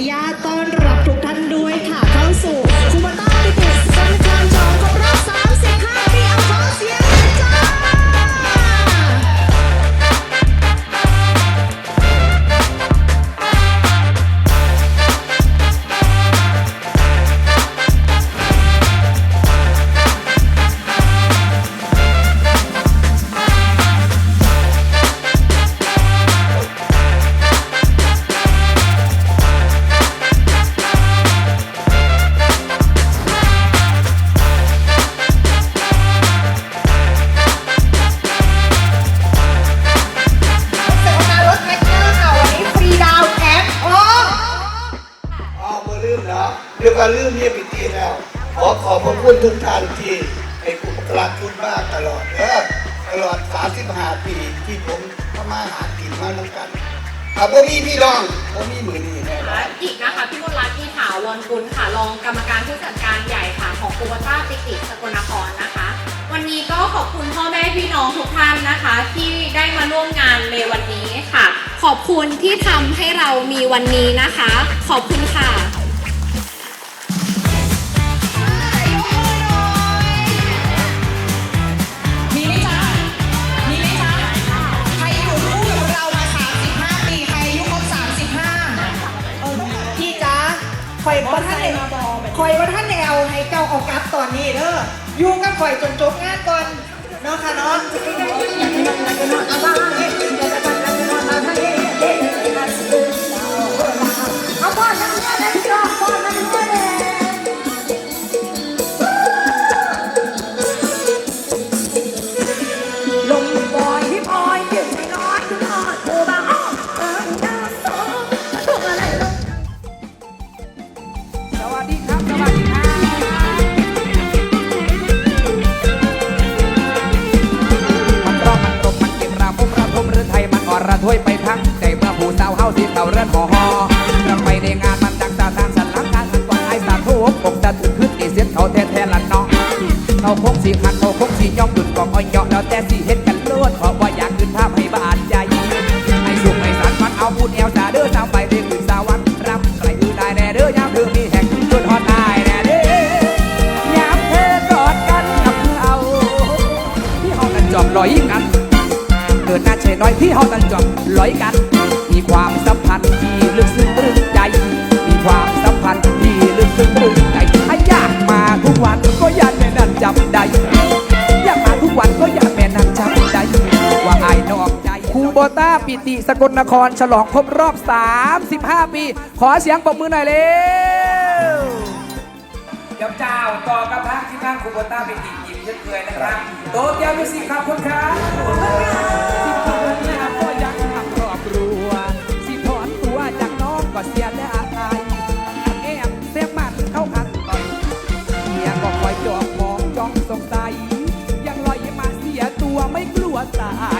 นุญาตต้อนรับทุกท่าน ลืมนะเดี๋ยวก็ลืมเนี่ยปิตีแล้ว ขอขอบพระคุณทุกท่านที่ให้ผมกราบคุณมากตลอดเออตลอด 35 ปีที่ผมทำมาหากินมาน้ำกันอะบ่มีพี่น้องบ่มีมือนี้แน่นอนอีกนะคะพี่มนรัตน์ที่ถาวรกุลค่ะรองกรรมการผู้จัดการใหญ่ค่ะของคูบาต้าปิติสกลนครนะคะ วันนี้ก็ขอบคุณพ่อแม่พี่น้องทุกท่านนะคะ ที่ได้มาร่วมงานในวันนี้ค่ะ ขอบคุณที่ทำให้เรามีวันนี้นะคะ ขอบคุณค่ะ คอยบ่ท่านเนี่ยคอยบ่ท่านแนวให้เจ้าเอากลับตอนนี้เด้ออยู่กับคอยจนจบงานก่อนเนาะค่ะเนาะ ระทวยไปทั้งใจเมื่อผู้สาวเฮาสิเต่าเรือนหอหอเราไปในงานมันดังตาตานสันหลังทางก่อนไอ้สาธุอกตะถึงขึ้นตีเสียเขาแท้แท้ละเนาะเขาคงสีหันเขาคงสีย่อมหยุดกองอ้อยเหยาะแล้วแต่สีเห็นกันโลดเพราะว่าอยากขึ้นภาพให้บานใจให้สุขให้สันมันเอาพูดแอวสาเด้อสาวไปเด้อขึ้นสาวันรำใครอื่นได้แน่เด้อยามเธอมีแห่งจนฮอดได้แน่เด้อยามเธอกอดกันกับเขาที่ห้องนั้นจอบลอยกันเกิดห น้าเชยน้อยที่ห้องนั้นจอบลอยกัน มีความสัมพันธ์ที่ลึกซึ้งตรึงใจ มีความสัมพันธ์ที่ลึกซึ้งตรึงใจให้ยากมาทุกวันก็ยากแม่นั่นจำได้ยากมาทุกวันก็ยากแม่นั่นจำได้ว่าไอ้นอกใจครูโบต้าปิติสกลนครฉลองครบรอบ 35 ปี ขอเสียงปรบมือหน่อยเร็วเดี๋ยวเจ้าต่อกับทางที่นั่งครูโบต้าปิติยิมเช่นเคยนะครับโตเกียวมิวสิกครับคุณครับ ไม่กลัวตาย